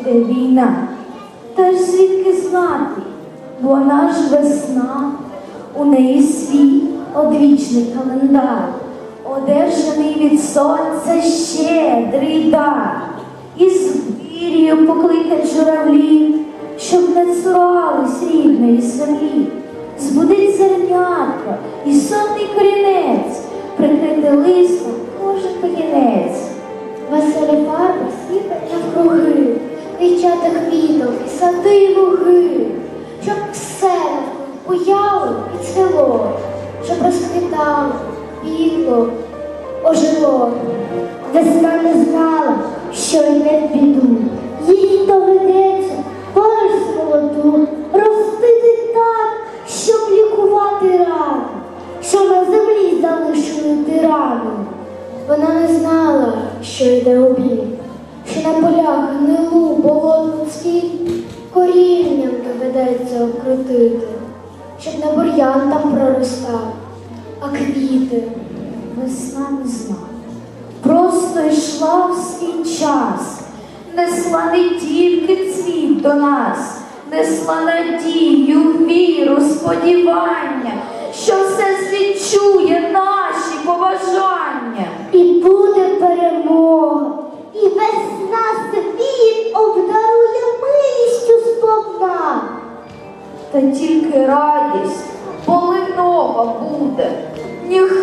йде війна. Та ж звідки знати, вона ж весна, у неї свій одвічний календар, одержаний від сонця щедрий дар, і з вір'ю покликать журавлів, щоб не цурались рідної землі. Збудить зернятко і сонний корінець, Веселі фарби сіпать навкруги, Квітчата квіток і сади і луги, щоб все буяло і цвіло, щоб розквітало, бігло, ожило. Весна не знала, що йде в біду. Їй доведеться поруч з молоду ростити так, щоб лікувати рану, що на землі залишили тирану. Вона не знала, що йде у бій, що на полях гнилу болотну корінням доведеться обкрутити, щоб не бур'ян там проростав, а квіти. Весна не знала. Просто йшла в свій час, несла не тільки цвіт до нас, несла надію, віру, сподівання, що все звідчує наші побажання. І буде перемога, і весна світ обдарує милістю сповна. Та тільки радість полинова буде, ніхто